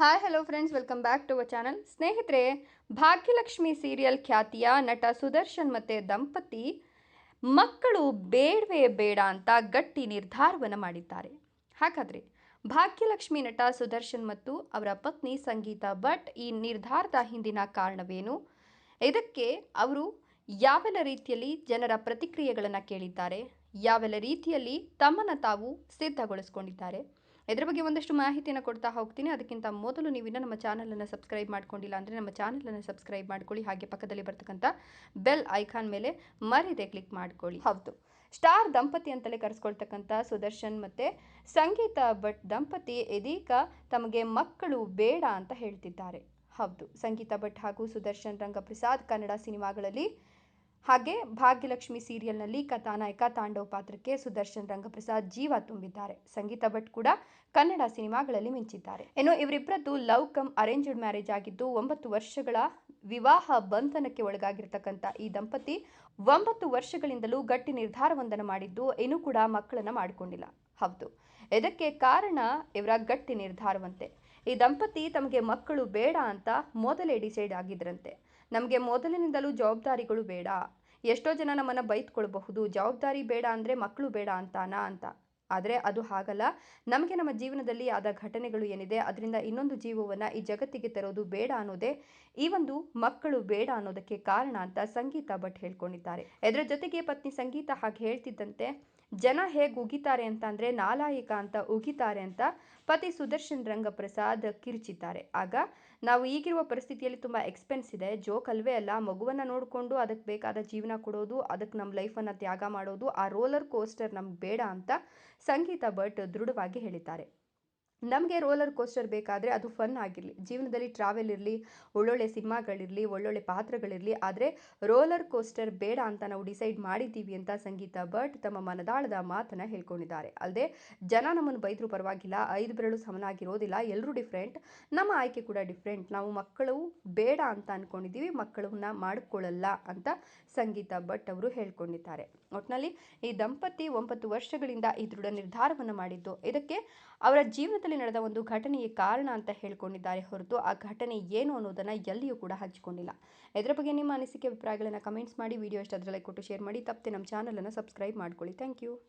Hi hello friends welcome back to our channel ಸ್ನೇಹಿತರೆ Bhagyalakshmi serial ಖ್ಯಾತಿಯ ನಟ ಸುದರ್ಶನ್ ಮತ್ತು ದಂಪತಿ ಮಕ್ಕಳು ಬೇಡವೇ ಬೇಡ ಅಂತ ಗಟ್ಟಿ ನಿರ್ಧಾರವನ್ನು ಮಾಡಿದ್ದಾರೆ. ಹಾಗಾದರೆ ಭಾಗ್ಯಲಕ್ಷ್ಮಿ ನಟ ಸುದರ್ಶನ್ ಮತ್ತು ಅವರ ಪತ್ನಿ ಸಂಗೀತ ಭಟ್ ಈ ನಿರ್ಧಾರದ ಹಿಂದಿನ ಕಾರಣವೇನು? ಇದಕ್ಕೆ ಅವರು ಯಾವೆಲ್ಲ ರೀತಿಯಲ್ಲಿ ಜನರ ಪ್ರತಿಕ್ರಿಯೆಗಳನ್ನು ಕೇಳಿದ್ದಾರೆ? ಯಾವೆಲ್ಲ ರೀತಿಯಲ್ಲಿ ತಮ್ಮನ್ನು ತಾವು ಸಿದ್ಧಗೊಳಿಸ್ಕೊಂಡಿದ್ದಾರೆ? ಇದರ ಬಗ್ಗೆ ಒಂದಷ್ಟು ಮಾಹಿತಿಯನ್ನು ಕೊಡ್ತಾ ಹೋಗ್ತೀನಿ. ಅದಕ್ಕಿಂತ ಮೊದಲು ನೀವು ಇನ್ನೂ ನಮ್ಮ ಚಾನಲನ್ನು ಸಬ್ಸ್ಕ್ರೈಬ್ ಮಾಡ್ಕೊಂಡಿಲ್ಲ ಅಂದರೆ ನಮ್ಮ ಚಾನಲನ್ನು ಸಬ್ಸ್ಕ್ರೈಬ್ ಮಾಡ್ಕೊಳ್ಳಿ. ಹಾಗೆ ಪಕ್ಕದಲ್ಲಿ ಬರ್ತಕ್ಕಂಥ ಬೆಲ್ ಐಕಾನ್ ಮೇಲೆ ಮರಿದೆ ಕ್ಲಿಕ್ ಮಾಡ್ಕೊಳ್ಳಿ. ಹೌದು. ಸ್ಟಾರ್ ದಂಪತಿ ಅಂತಲೇ ಕರೆಸ್ಕೊಳ್ತಕ್ಕಂಥ ಸುದರ್ಶನ್ ಮತ್ತು ಸಂಗೀತ ಭಟ್ ದಂಪತಿ ಇದೀಗ ತಮಗೆ ಮಕ್ಕಳು ಬೇಡ ಅಂತ ಹೇಳ್ತಿದ್ದಾರೆ. ಹೌದು. ಸಂಗೀತ ಭಟ್ ಹಾಗೂ ಸುದರ್ಶನ್ ರಂಗಪ್ರಸಾದ್ ಕನ್ನಡ ಸಿನಿಮಾಗಳಲ್ಲಿ ಹಾಗೆ ಭಾಗ್ಯಲಕ್ಷ್ಮಿ ಸೀರಿಯಲ್ನಲ್ಲಿ ಕಥಾನಾಯಕ ತಾಂಡವ ಪಾತ್ರಕ್ಕೆ ಸುದರ್ಶನ್ ರಂಗಪ್ರಸಾದ್ ಜೀವ ತುಂಬಿದ್ದಾರೆ. ಸಂಗೀತ ಭಟ್ ಕೂಡ ಕನ್ನಡ ಸಿನಿಮಾಗಳಲ್ಲಿ ಮಿಂಚಿದ್ದಾರೆ. ಇನ್ನು ಇವರಿಬ್ಬರದ್ದು ಲವ್ ಕಮ್ ಅರೇಂಜ್ಡ್ ಮ್ಯಾರೇಜ್ ಆಗಿದ್ದು, ಒಂಬತ್ತು ವರ್ಷಗಳ ವಿವಾಹ ಬಂಧನಕ್ಕೆ ಒಳಗಾಗಿರ್ತಕ್ಕಂಥ ಈ ದಂಪತಿ ಒಂಬತ್ತು ವರ್ಷಗಳಿಂದಲೂ ಗಟ್ಟಿ ನಿರ್ಧಾರವೊಂದನ್ನು ಮಾಡಿದ್ದು, ಇನ್ನೂ ಕೂಡ ಮಕ್ಕಳನ್ನು ಮಾಡಿಕೊಂಡಿಲ್ಲ. ಹೌದು. ಇದಕ್ಕೆ ಕಾರಣ ಇವರ ಗಟ್ಟಿ ನಿರ್ಧಾರವಂತೆ. ಈ ದಂಪತಿ ತಮಗೆ ಮಕ್ಕಳು ಬೇಡ ಅಂತ ಮೊದಲೇ ಡಿಸೈಡ್ ಆಗಿದ್ರಂತೆ. ನಮಗೆ ಮೊದಲಿನಿಂದಲೂ ಜವಾಬ್ದಾರಿಗಳು ಬೇಡ. ಎಷ್ಟೋ ಜನ ನಮ್ಮನ್ನು ಬೈತ್ಕೊಳ್ಬಹುದು, ಜವಾಬ್ದಾರಿ ಬೇಡ ಅಂದರೆ ಮಕ್ಕಳು ಬೇಡ ಅಂತಾನಾ ಅಂತ. ಆದರೆ ಅದು ಹಾಗಲ್ಲ. ನಮಗೆ ನಮ್ಮ ಜೀವನದಲ್ಲಿ ಆದ ಘಟನೆಗಳು ಏನಿದೆ, ಅದರಿಂದ ಇನ್ನೊಂದು ಜೀವವನ್ನು ಈ ಜಗತ್ತಿಗೆ ತರೋದು ಬೇಡ ಅನ್ನೋದೇ ಈ ಒಂದು ಮಕ್ಕಳು ಬೇಡ ಅನ್ನೋದಕ್ಕೆ ಕಾರಣ ಅಂತ ಸಂಗೀತ ಭಟ್ ಹೇಳ್ಕೊಂಡಿದ್ದಾರೆ. ಇದರ ಜೊತೆಗೆ ಪತ್ನಿ ಸಂಗೀತ ಹಾಗೆ ಹೇಳ್ತಿದ್ದಂತೆ ಜನ ಹೇಗೆ ಉಗಿತಾರೆ ಅಂತ ಅಂದರೆ ನಾಲಾಯಿಕ ಅಂತ ಉಗಿತಾರೆ ಅಂತ ಪತಿ ಸುದರ್ಶನ್ ರಂಗಪ್ರಸಾದ್ ಕಿರುಚಿದ್ದಾರೆ. ಆಗ ನಾವು ಈಗಿರುವ ಪರಿಸ್ಥಿತಿಯಲ್ಲಿ ತುಂಬ ಎಕ್ಸ್ಪೆನ್ಸ್ ಇದೆ. ಜೋಕ್ ಅಲ್ವೇ ಅಲ್ಲ, ಮಗುವನ್ನು ನೋಡಿಕೊಂಡು ಅದಕ್ಕೆ ಬೇಕಾದ ಜೀವನ ಕೊಡೋದು ಅದಕ್ಕೆ ನಮ್ಮ ಲೈಫನ್ನು ತ್ಯಾಗ ಮಾಡೋದು, ಆ ರೋಲರ್ ಕೋಸ್ಟರ್ ನಮ್ಗೆ ಬೇಡ ಅಂತ ಸಂಗೀತ ಭಟ್ ದೃಢವಾಗಿ ಹೇಳಿದ್ದಾರೆ. ನಮಗೆ ರೋಲರ್ ಕೋಸ್ಟರ್ ಬೇಕಾದರೆ ಅದು ಫನ್ ಆಗಿರಲಿ. ಜೀವನದಲ್ಲಿ ಟ್ರಾವೆಲ್ ಇರಲಿ, ಒಳ್ಳೊಳ್ಳೆ ಸಿನಿಮಾಗಳಿರಲಿ, ಒಳ್ಳೊಳ್ಳೆ ಪಾತ್ರಗಳಿರಲಿ, ಆದರೆ ರೋಲರ್ ಕೋಸ್ಟರ್ ಬೇಡ ಅಂತ ನಾವು ಡಿಸೈಡ್ ಮಾಡಿದ್ದೀವಿ ಅಂತ ಸಂಗೀತ ಭಟ್ ತಮ್ಮ ಮನದಾಳದ ಮಾತನ್ನು ಹೇಳ್ಕೊಂಡಿದ್ದಾರೆ. ಅಲ್ಲದೆ ಜನ ನಮ್ಮನ್ನು ಬೈದರು ಪರವಾಗಿಲ್ಲ, ಐದು ಬೆರಳು ಸಮನಾಗಿರೋದಿಲ್ಲ ಎಲ್ಲರೂ ಡಿಫ್ರೆಂಟ್ ನಮ್ಮ ಆಯ್ಕೆ ಕೂಡ ಡಿಫ್ರೆಂಟ್ ನಾವು ಮಕ್ಕಳು ಬೇಡ ಅಂತ ಅಂದ್ಕೊಂಡಿದ್ದೀವಿ ಮಕ್ಕಳನ್ನ ಮಾಡಿಕೊಳ್ಳಲ್ಲ ಅಂತ ಸಂಗೀತ ಭಟ್ ಅವರು ಹೇಳ್ಕೊಂಡಿದ್ದಾರೆ. ಒಟ್ಟಿನಲ್ಲಿ ಈ ದಂಪತಿ ಒಂಬತ್ತು ವರ್ಷಗಳಿಂದ ಈ ದೃಢ ನಿರ್ಧಾರವನ್ನು ಮಾಡಿದ್ದು, ಇದಕ್ಕೆ ಅವರ ಜೀವನದಲ್ಲಿ ನಡೆದ ಒಂದು ಘಟನೆಯೇ ಕಾರಣ ಅಂತ ಹೇಳ್ಕೊಂಡಿದ್ದಾರೆ ಹೊರತು ಆ ಘಟನೆ ಏನು ಅನ್ನೋದನ್ನು ಎಲ್ಲಿಯೂ ಕೂಡ ಹಂಚಿಕೊಂಡಿಲ್ಲ. ಇದರ ಬಗ್ಗೆ ನಿಮ್ಮ ಅನಿಸಿಕೆ, ಅಭಿಪ್ರಾಯಗಳನ್ನು ಕಮೆಂಟ್ಸ್ ಮಾಡಿ ವಿಡಿಯೋ ಇಷ್ಟ ಅದರಲ್ಲೇ ಕೊಟ್ಟು ಶೇರ್ ಮಾಡಿ. ತಪ್ಪದೆ ನಮ್ಮ ಚಾನಲನ್ನು ಸಬ್ಸ್ಕ್ರೈಬ್ ಮಾಡ್ಕೊಳ್ಳಿ. Thank you